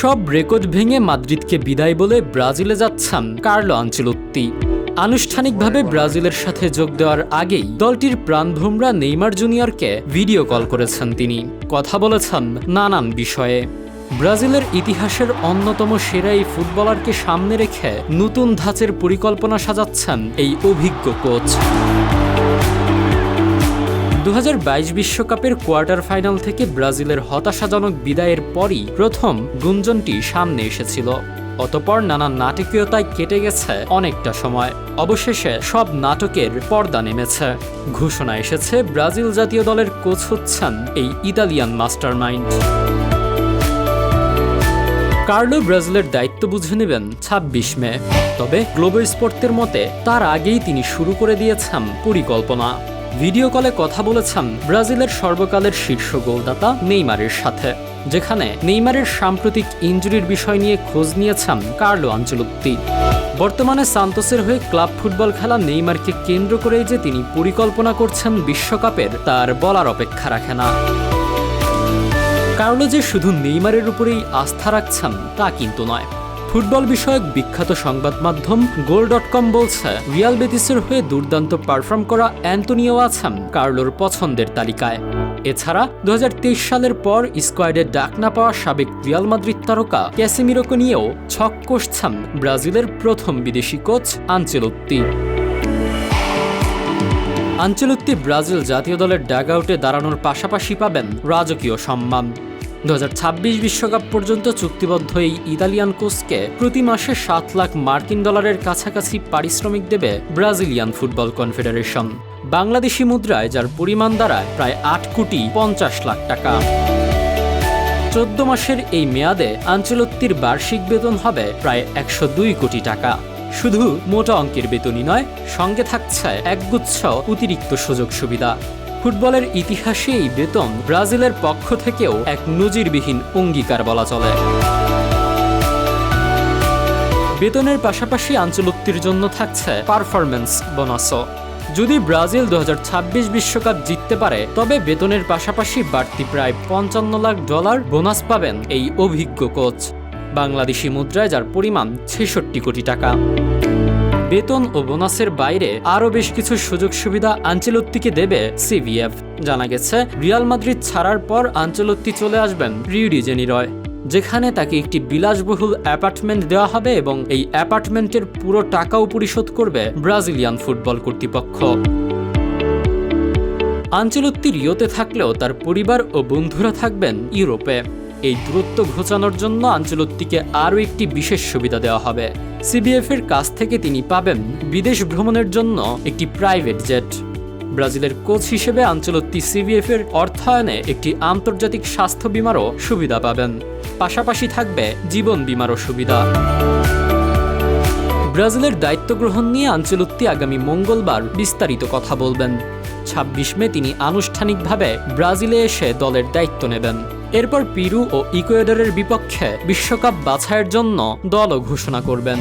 সব রেকর্ড ভেঙে মাদ্রিদকে বিদায় বলে ব্রাজিলে যাচ্ছেন কার্লো আঞ্চলত্তি। আনুষ্ঠানিকভাবে ব্রাজিলের সাথে যোগ দেওয়ার আগেই দলটির প্রাণভোমরা নেইমার জুনিয়রকে ভিডিও কল করেছেন তিনি। কথা বলেছেন নানান বিষয়ে। ব্রাজিলের ইতিহাসের অন্যতম সেরা এই ফুটবলারকে সামনে রেখে নতুন ধাঁচের পরিকল্পনা সাজাচ্ছেন এই অভিজ্ঞ কোচ। দু বিশ্বকাপের কোয়ার্টার ফাইনাল থেকে ব্রাজিলের হতাশাজনক বিদায়ের পরই প্রথম গুঞ্জনটি সামনে এসেছিল। অতপর নানা নাটকীয়তায় কেটে গেছে অনেকটা সময়। অবশেষে সব নাটকের পর্দা নেমেছে। ঘোষণা এসেছে, ব্রাজিল জাতীয় দলের কোচ হচ্ছেন এই ইতালিয়ান মাস্টারমাইন্ড। কার্লো ব্রাজিলের দায়িত্ব বুঝে নেবেন ২৬ মে। তবে গ্লোবাল স্পোর্টের মতে, তার আগেই তিনি শুরু করে দিয়েছেন পরিকল্পনা। ভিডিও কলে কথা বলেছেন ব্রাজিলের সর্বকালের শীর্ষ গোলদাতা নেইমারের সাথে, যেখানে নেইমারের সাম্প্রতিক ইনজুরির বিষয় নিয়ে খোঁজ নিয়েছেন কার্লো আঞ্চলুক্তি বর্তমানে সান্তোসের হয়ে ক্লাব ফুটবল খেলা নেইমারকে কেন্দ্র করেই যে তিনি পরিকল্পনা করছেন বিশ্বকাপের, তার বলার অপেক্ষা রাখে না। কার্লো যে শুধু নেইমারের উপরেই আস্থা রাখছেন তা কিন্তু নয়। ফুটবল বিষয়ক বিখ্যাত সংবাদ মাধ্যম গোল ডট কম বলছে, রিয়াল বেতিসের হয়ে দুর্দান্ত পারফর্ম করা অ্যান্টনিও আছেন কার্লোর পছন্দের তালিকায়। এছাড়া দু হাজার তেইশ সালের পর স্কোয়াডে ডাক না পাওয়া সাবেক রিয়াল মাদ্রিদ তারকা ক্যাসিমিরোকে নিয়েও ছক কষছেন ব্রাজিলের প্রথম বিদেশি কোচ আঞ্চেলোত্তি। আঞ্চলত্তি ব্রাজিল জাতীয় দলের ডাগআউটে দাঁড়ানোর পাশাপাশি পাবেন রাজকীয় সম্মান। দু বিশ্বকাপ পর্যন্ত চুক্তিবদ্ধ এই ইতালিয়ান কোচকে প্রতি মাসে সাত লাখ মার্কিন ডলারের কাছাকাছি পারিশ্রমিক দেবে ব্রাজিলিয়ান ফুটবল কনফেডারেশন। বাংলাদেশি মুদ্রায় যার পরিমাণ দাঁড়ায় প্রায় আট কোটি পঞ্চাশ লাখ টাকা। চোদ্দ মাসের এই মেয়াদে আঞ্চলত্তির বার্ষিক বেতন হবে প্রায় একশো দুই কোটি টাকা। শুধু মোটা অঙ্কের বেতনই নয়, সঙ্গে থাকছে একগুচ্ছ অতিরিক্ত সুযোগ সুবিধা। ফুটবলের ইতিহাসে এই বেতন ব্রাজিলের পক্ষ থেকেও এক নজিরবিহীন অঙ্গীকার বলা চলে। বেতনের পাশাপাশি আঞ্চলুক্তির জন্য থাকছে পারফরম্যান্স বোনাসও। যদি ব্রাজিল দু বিশ্বকাপ জিততে পারে, তবে বেতনের পাশাপাশি বাড়তি প্রায় পঞ্চান্ন লাখ ডলার বোনাস পাবেন এই অভিজ্ঞ কোচ। বাংলাদেশি মুদ্রায় যার পরিমাণ ছেষট্টি কোটি টাকা। বেতন ও বোনাসের বাইরে আরও বেশ কিছু সুযোগ সুবিধা আঞ্চলত্তিকে দেবে সিভিএফ। জানা গেছে, রিয়াল মাদ্রিদ ছাড়ার পর আঞ্চলত্তি চলে আসবেন রিউডি জেনিরয়, যেখানে তাকে একটি বিলাসবহুল অ্যাপার্টমেন্ট দেওয়া হবে এবং এই অ্যাপার্টমেন্টের পুরো টাকাও পরিশোধ করবে ব্রাজিলিয়ান ফুটবল কর্তৃপক্ষ। আঞ্চলত্তি রিওতে থাকলেও তার পরিবার ও বন্ধুরা থাকবেন ইউরোপে। এই দূরত্ব ঘোচানোর জন্য আঞ্চলত্তিকে আরও একটি বিশেষ সুবিধা দেওয়া হবে। সিবিএফ এর কাছ থেকে তিনি পাবেন বিদেশ ভ্রমণের জন্য একটি প্রাইভেট জেট। ব্রাজিলের কোচ হিসেবে আঞ্চলত্তি সিবিএফ এর অর্থায়নে একটি আন্তর্জাতিক স্বাস্থ্য বিমারও সুবিধা পাবেন। পাশাপাশি থাকবে জীবন বিমারও সুবিধা। ব্রাজিলের দায়িত্ব গ্রহণ নিয়ে আঞ্চলত্তি আগামী মঙ্গলবার বিস্তারিত কথা বলবেন। ছাব্বিশ মে তিনি আনুষ্ঠানিকভাবে ব্রাজিলে এসে দলের দায়িত্ব নেবেন। এরপর পিরু ও ইকুয়েডরের বিপক্ষে বিশ্বকাপ বাছাইয়ের জন্য দলও ঘোষণা করবেন।